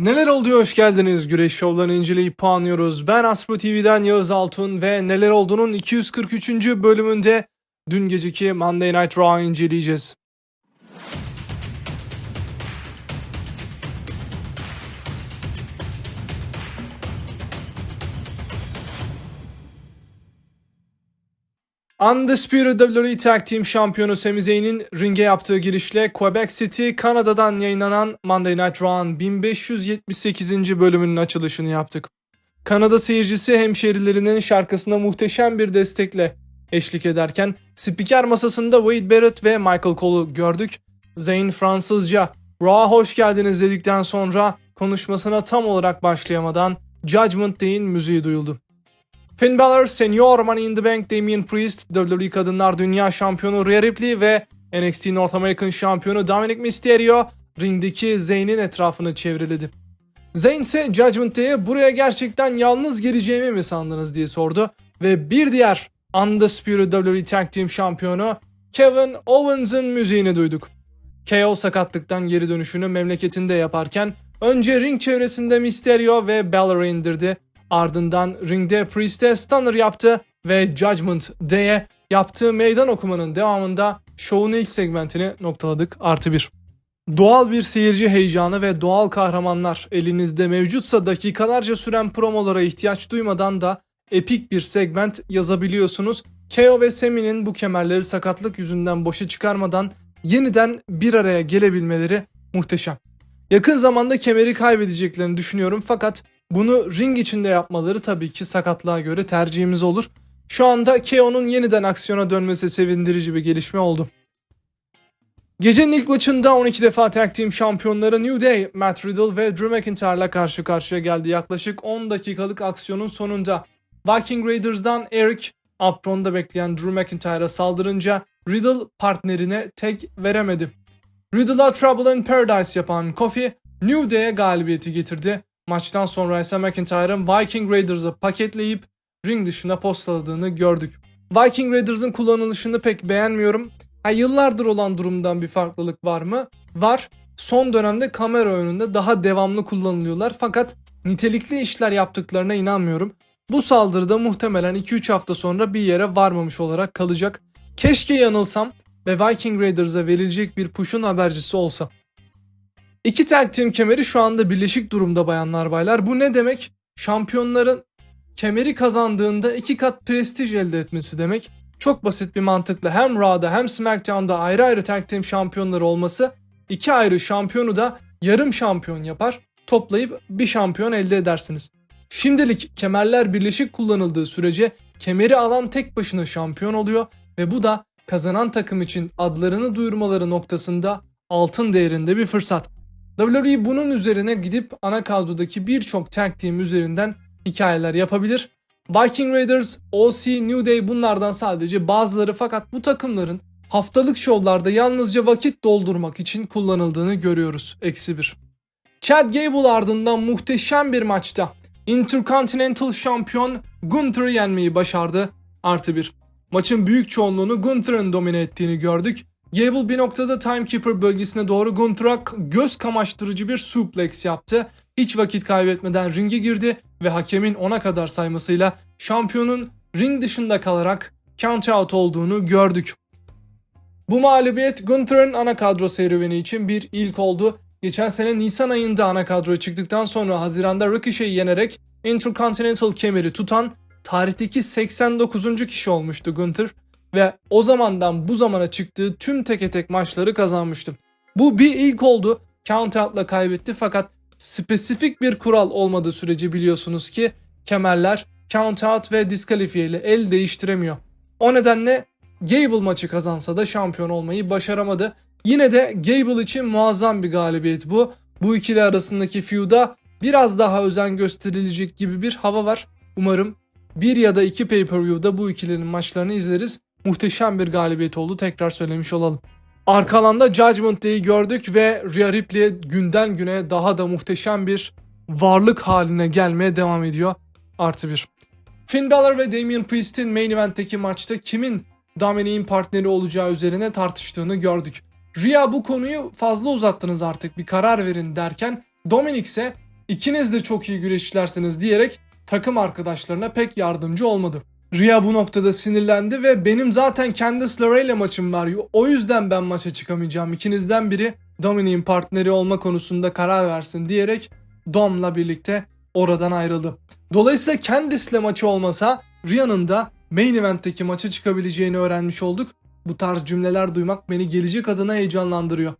Neler oluyor hoş geldiniz. Güreş şovlarını inceleyip puanlıyoruz. Ben Aspro TV'den Yağız Altun ve neler olduğunun 243. bölümünde dün geceki Monday Night Raw'ı inceleyeceğiz. Undisputed WWE Tag Team şampiyonu Sami Zayn'in ringe yaptığı girişle Quebec City, Kanada'dan yayınlanan Monday Night Raw'ın 1578. bölümünün açılışını yaptık. Kanada seyircisi hemşerilerinin şarkısına muhteşem bir destekle eşlik ederken spiker masasında Wade Barrett ve Michael Cole'u gördük. Zayn Fransızca Raw'a hoş geldiniz dedikten sonra konuşmasına tam olarak başlayamadan Judgment Day'in müziği duyuldu. Finn Balor, Senior Money in the Bank, Damian Priest, WWE Kadınlar Dünya Şampiyonu Rhea Ripley ve NXT North American Şampiyonu Dominic Mysterio ringdeki Zayn'in etrafını çevreledi. Zayn ise Judgment Day'e buraya gerçekten yalnız geleceğimi mi sandınız diye sordu ve bir diğer Undisputed WWE Tag Team şampiyonu Kevin Owens'ın müziğini duyduk. KO sakatlıktan geri dönüşünü memleketinde yaparken önce ring çevresinde Mysterio ve Balor'ı indirdi Ardından ringde Priest'e stunner yaptı ve Judgment Day'e yaptığı meydan okumanın devamında şovun ilk segmentini noktaladık artı bir. Doğal bir seyirci heyecanı ve doğal kahramanlar elinizde mevcutsa dakikalarca süren promolara ihtiyaç duymadan da epik bir segment yazabiliyorsunuz. KO ve Sami'nin bu kemerleri sakatlık yüzünden boşa çıkarmadan yeniden bir araya gelebilmeleri muhteşem. Yakın zamanda kemeri kaybedeceklerini düşünüyorum fakat bunu ring içinde yapmaları tabii ki sakatlığa göre tercihimiz olur. Şu anda KO'nun yeniden aksiyona dönmesi sevindirici bir gelişme oldu. Gecenin ilk maçında 12 defa tag team şampiyonları New Day, Matt Riddle ve Drew McIntyre ile karşı karşıya geldi. Yaklaşık 10 dakikalık aksiyonun sonunda Viking Raiders'dan Eric, Apron'da bekleyen Drew McIntyre'a saldırınca Riddle partnerine tek veremedi. Riddle'a Trouble in Paradise yapan Kofi, New Day'e galibiyeti getirdi. Maçtan sonra ise McIntyre'ın Viking Raiders'ı paketleyip ring dışına postaladığını gördük. Viking Raiders'ın kullanılışını pek beğenmiyorum. Ha, yıllardır olan durumdan bir farklılık var mı? Var. Son dönemde kamera önünde daha devamlı kullanılıyorlar fakat nitelikli işler yaptıklarına inanmıyorum. Bu saldırıda muhtemelen 2-3 hafta sonra bir yere varmamış olarak kalacak. Keşke yanılsam ve Viking Raiders'a verilecek bir push'un habercisi olsa. İki tag team kemeri şu anda birleşik durumda bayanlar baylar. Bu ne demek? Şampiyonların kemeri kazandığında iki kat prestij elde etmesi demek. Çok basit bir mantıkla hem Raw'da hem SmackDown'da ayrı ayrı tag team şampiyonları olması iki ayrı şampiyonu da yarım şampiyon yapar. Toplayıp bir şampiyon elde edersiniz. Şimdilik kemerler birleşik kullanıldığı sürece kemeri alan tek başına şampiyon oluyor ve bu da kazanan takım için adlarını duyurmaları noktasında altın değerinde bir fırsat. WWE bunun üzerine gidip ana kadrodaki birçok tag team üzerinden hikayeler yapabilir. Viking Raiders, OC, New Day bunlardan sadece bazıları fakat bu takımların haftalık şovlarda yalnızca vakit doldurmak için kullanıldığını görüyoruz. Eksi bir. Chad Gable ardından muhteşem bir maçta Intercontinental şampiyon Gunther'ı yenmeyi başardı. Artı bir. Maçın büyük çoğunluğunu Gunther'ın domine ettiğini gördük Gable bir noktada Timekeeper bölgesine doğru Gunther'a göz kamaştırıcı bir suplex yaptı. Hiç vakit kaybetmeden ringe girdi ve hakemin ona kadar saymasıyla şampiyonun ring dışında kalarak count out olduğunu gördük. Bu mağlubiyet Gunther'ın ana kadro serüveni için bir ilk oldu. Geçen sene Nisan ayında ana kadroya çıktıktan sonra Haziran'da Ricochet'i yenerek Intercontinental kemeri tutan tarihteki 89. kişi olmuştu Gunther ve o zamandan bu zamana çıktığı tüm teke tek maçları kazanmıştım. Bu bir ilk oldu. Count out'la kaybetti fakat spesifik bir kural olmadığı sürece biliyorsunuz ki kemerler count out ve diskalifiye ile el değiştiremiyor. O nedenle Gable maçı kazansa da şampiyon olmayı başaramadı. Yine de Gable için muazzam bir galibiyet bu. Bu ikili arasındaki feud'a biraz daha özen gösterilecek gibi bir hava var. Umarım bir ya da iki pay-per-view'da bu ikilinin maçlarını izleriz muhteşem bir galibiyet oldu tekrar söylemiş olalım. Arka alanda Judgment Day'i gördük ve Rhea Ripley günden güne daha da muhteşem bir varlık haline gelmeye devam ediyor. Artı bir. Finn Balor ve Damian Priest'in main event'teki maçta kimin Dominic'in partneri olacağı üzerine tartıştığını gördük. Rhea bu konuyu fazla uzattınız artık bir karar verin derken Dominic ise İkiniz de çok iyi güreşçilersiniz diyerek takım arkadaşlarına pek yardımcı olmadı. Rhea bu noktada sinirlendi ve benim zaten Candice LeRae ile maçım var. O yüzden ben maça çıkamayacağım. İkinizden biri Dominic'in partneri olma konusunda karar versin diyerek Dom'la birlikte oradan ayrıldı. Dolayısıyla Candice ile maçı olmasa Rhea'nın da main event'teki maça çıkabileceğini öğrenmiş olduk. Bu tarz cümleler duymak beni gelecek adına heyecanlandırıyor.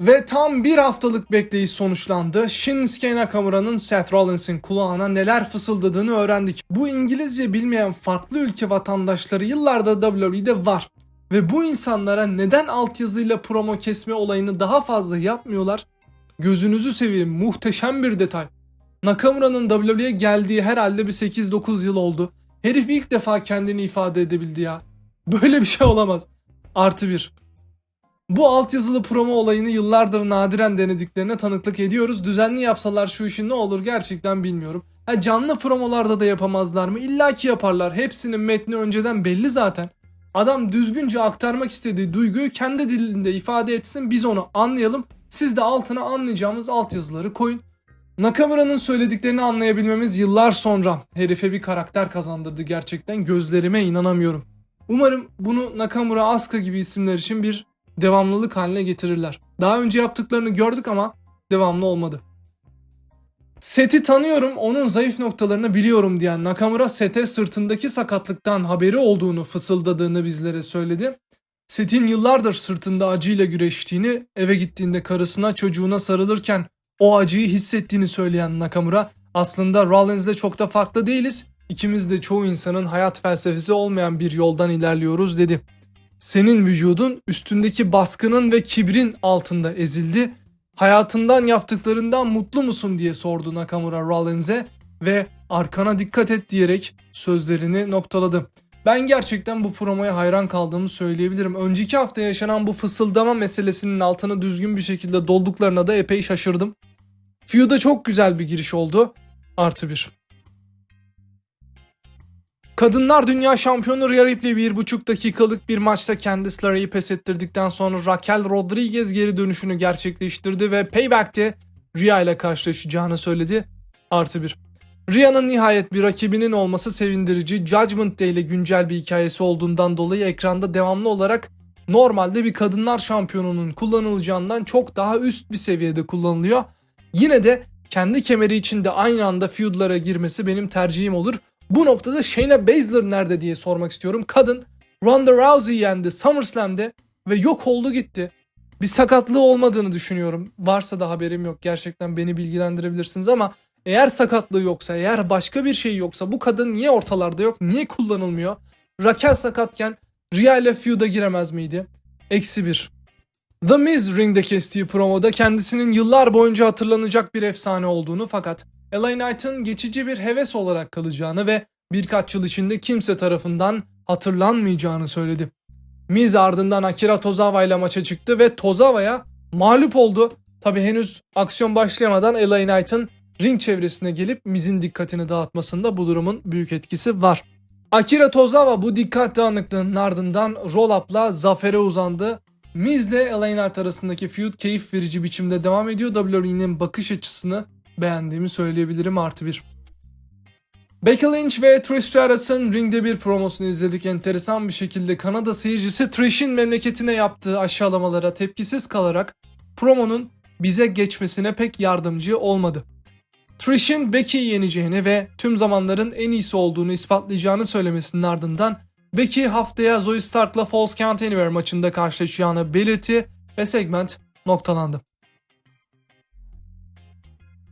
Ve tam bir haftalık bekleyiş sonuçlandı. Shinsuke Nakamura'nın Seth Rollins'in kulağına neler fısıldadığını öğrendik. Bu İngilizce bilmeyen farklı ülke vatandaşları yıllarda WWE'de var. Ve bu insanlara neden altyazıyla promo kesme olayını daha fazla yapmıyorlar? Gözünüzü seveyim muhteşem bir detay. Nakamura'nın WWE'ye geldiği herhalde bir 8-9 yıl oldu. Herif ilk defa kendini ifade edebildi ya. Böyle bir şey olamaz. Artı bir. Bu altyazılı promo olayını yıllardır nadiren denediklerine tanıklık ediyoruz. Düzenli yapsalar şu işin ne olur gerçekten bilmiyorum. Ha, canlı promolarda da yapamazlar mı? İlla ki yaparlar. Hepsinin metni önceden belli zaten. Adam düzgünce aktarmak istediği duyguyu kendi dilinde ifade etsin biz onu anlayalım. Siz de altına anlayacağımız altyazıları koyun. Nakamura'nın söylediklerini anlayabilmemiz yıllar sonra herife bir karakter kazandırdı gerçekten gözlerime inanamıyorum. Umarım bunu Nakamura, Asuka gibi isimler için bir devamlılık haline getirirler. Daha önce yaptıklarını gördük ama devamlı olmadı. Seti tanıyorum, onun zayıf noktalarını biliyorum diyen Nakamura Sete sırtındaki sakatlıktan haberi olduğunu fısıldadığını bizlere söyledi. Set'in yıllardır sırtında acıyla güreştiğini, eve gittiğinde karısına çocuğuna sarılırken o acıyı hissettiğini söyleyen Nakamura aslında Rollins'le çok da farklı değiliz. İkimiz de çoğu insanın hayat felsefesi olmayan bir yoldan ilerliyoruz dedi. Senin vücudun üstündeki baskının ve kibrin altında ezildi. Hayatından yaptıklarından mutlu musun diye sordu Nakamura Rollins'e ve arkana dikkat et diyerek sözlerini noktaladı. Ben gerçekten bu promoya hayran kaldığımı söyleyebilirim. Önceki hafta yaşanan bu fısıldama meselesinin altını düzgün bir şekilde dolduklarına da epey şaşırdım. Feud'a çok güzel bir giriş oldu. Artı bir. Kadınlar Dünya Şampiyonu Rhea Ripley 1,5 dakikalık bir maçta Candice LeRae'yi pes ettirdikten sonra Raquel Rodriguez geri dönüşünü gerçekleştirdi ve Payback'te Rhea ile karşılaşacağını söyledi. Artı bir. Rhea'nın nihayet bir rakibinin olması sevindirici. Judgment Day ile güncel bir hikayesi olduğundan dolayı ekranda devamlı olarak normalde bir kadınlar şampiyonunun kullanılacağından çok daha üst bir seviyede kullanılıyor. Yine de kendi kemeri içinde aynı anda feudlara girmesi benim tercihim olur. Bu noktada Shayna Baszler nerede diye sormak istiyorum. Kadın Ronda Rousey yendi SummerSlam'de ve yok oldu gitti. Bir sakatlığı olmadığını düşünüyorum. Varsa da haberim yok. Gerçekten beni bilgilendirebilirsiniz ama eğer sakatlığı yoksa, eğer başka bir şey yoksa bu kadın niye ortalarda yok? Niye kullanılmıyor? Raquel sakatken Rhea ile feud'a giremez miydi? Eksi bir. The Miz ringde kestiği promoda kendisinin yıllar boyunca hatırlanacak bir efsane olduğunu fakat LA Knight'ın geçici bir heves olarak kalacağını ve birkaç yıl içinde kimse tarafından hatırlanmayacağını söyledi. Miz ardından Akira Tozawa ile maça çıktı ve Tozawa'ya mağlup oldu. Tabi henüz aksiyon başlayamadan LA Knight'ın ring çevresine gelip Miz'in dikkatini dağıtmasında bu durumun büyük etkisi var. Akira Tozawa bu dikkat dağınıklığının ardından roll-up'la zafere uzandı. Miz ile LA Knight arasındaki feud keyif verici biçimde devam ediyor. WWE'nin bakış açısını beğendiğimi söyleyebilirim artı bir. Becky Lynch ve Trish Stratus'ın ringde bir promosunu izledik. Enteresan bir şekilde Kanada seyircisi Trish'in memleketine yaptığı aşağılamalara tepkisiz kalarak promonun bize geçmesine pek yardımcı olmadı. Trish'in Becky'yi yeneceğini ve tüm zamanların en iyisi olduğunu ispatlayacağını söylemesinin ardından Becky haftaya Zoe Stark'la Falls Count Anywhere maçında karşılaşacağını belirtti ve segment noktalandı.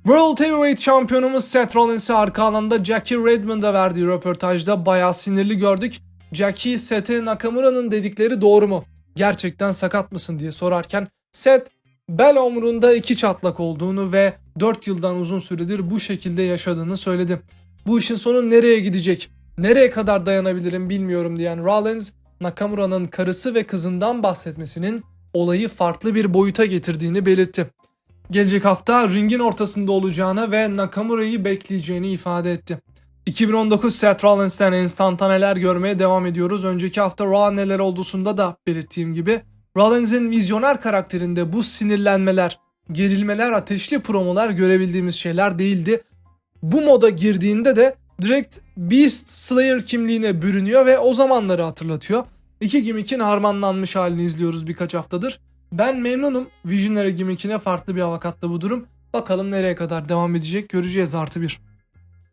World Heavyweight şampiyonumuz Seth Rollins'e arka alanda Jackie Redmond'a verdiği röportajda bayağı sinirli gördük. Jackie Seth'e Nakamura'nın dedikleri doğru mu? Gerçekten sakat mısın diye sorarken Seth bel omurunda iki çatlak olduğunu ve 4 yıldan uzun süredir bu şekilde yaşadığını söyledi. Bu işin sonu nereye gidecek? Nereye kadar dayanabilirim bilmiyorum diyen Rollins, Nakamura'nın karısı ve kızından bahsetmesinin olayı farklı bir boyuta getirdiğini belirtti. Gelecek hafta ringin ortasında olacağını ve Nakamura'yı bekleyeceğini ifade etti. 2019 Seth Rollins'ten enstantaneler görmeye devam ediyoruz. Önceki hafta Raw neler olduğusunda da belirttiğim gibi Rollins'in vizyoner karakterinde bu sinirlenmeler, gerilmeler, ateşli promolar görebildiğimiz şeyler değildi. Bu moda girdiğinde de direkt Beast Slayer kimliğine bürünüyor ve o zamanları hatırlatıyor. İki gimmick'in harmanlanmış halini izliyoruz birkaç haftadır. Ben memnunum. Visionary gimmick'ine farklı bir hava kattı bu durum. Bakalım nereye kadar devam edecek göreceğiz artı bir.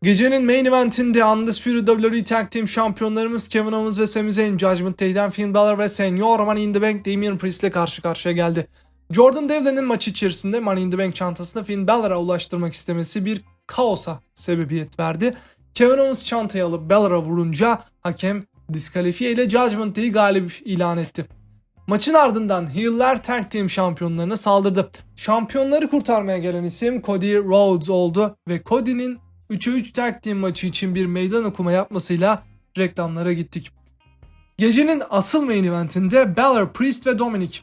Gecenin main eventinde Undisputed WWE Tag Team şampiyonlarımız Kevin Owens ve Sami Zayn Judgment Day'den Finn Balor ve Senior Money in the Bank Damian Priest ile karşı karşıya geldi. Jordan Devlin'in maçı içerisinde Money in the Bank çantasını Finn Balor'a ulaştırmak istemesi bir kaosa sebebiyet verdi. Kevin Owens çantayı alıp Balor'a vurunca hakem diskalifiye ile Judgment Day'i galip ilan etti. Maçın ardından Heel'ler Tag Team şampiyonlarına saldırdı. Şampiyonları kurtarmaya gelen isim Cody Rhodes oldu ve Cody'nin 3'e 3 Tag Team maçı için bir meydan okuma yapmasıyla reklamlara gittik. Gecenin asıl main eventinde Balor, Priest ve Dominic,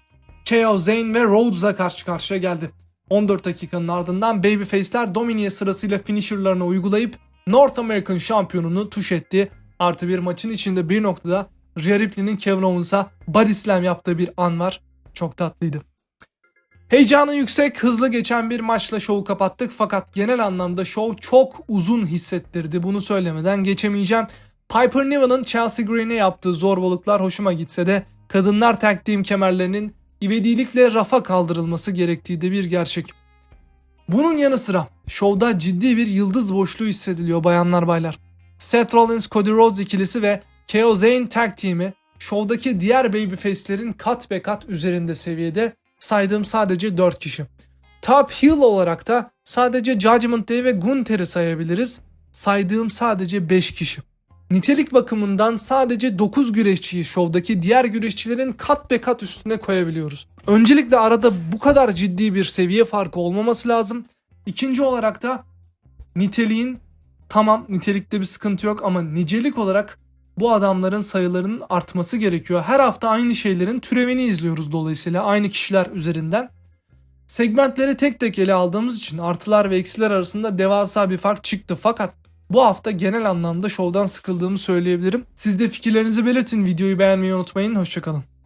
KO Zayn ve Rhodes'la karşı karşıya geldi. 14 dakikanın ardından Babyface'ler Dominic'e sırasıyla finisherlarını uygulayıp North American şampiyonunu tuş etti. Artı bir maçın içinde bir noktada Rhea Ripley'nin Kevin Owens'a body slam yaptığı bir an var. Çok tatlıydı. Heyecanı yüksek, hızlı geçen bir maçla şovu kapattık fakat genel anlamda şov çok uzun hissettirdi. Bunu söylemeden geçemeyeceğim. Piper Niven'ın Chelsea Green'e yaptığı zorbalıklar hoşuma gitse de kadınlar tag team kemerlerinin ivedilikle rafa kaldırılması gerektiği de bir gerçek. Bunun yanı sıra şovda ciddi bir yıldız boşluğu hissediliyor bayanlar baylar. Seth Rollins, Cody Rhodes ikilisi ve KO Zayn tag team'i şovdaki diğer babyface'lerin kat be kat üzerinde seviyede saydığım sadece 4 kişi. Top heel olarak da sadece Judgment Day ve Gunther'i sayabiliriz. Saydığım sadece 5 kişi. Nitelik bakımından sadece 9 güreşçiyi şovdaki diğer güreşçilerin kat be kat üstüne koyabiliyoruz. Öncelikle arada bu kadar ciddi bir seviye farkı olmaması lazım. İkinci olarak da niteliğin tamam nitelikte bir sıkıntı yok ama nicelik olarak bu adamların sayılarının artması gerekiyor. Her hafta aynı şeylerin türevini izliyoruz dolayısıyla aynı kişiler üzerinden. Segmentleri tek tek ele aldığımız için artılar ve eksiler arasında devasa bir fark çıktı fakat bu hafta genel anlamda şovdan sıkıldığımı söyleyebilirim. Siz de fikirlerinizi belirtin. Videoyu beğenmeyi unutmayın. Hoşçakalın.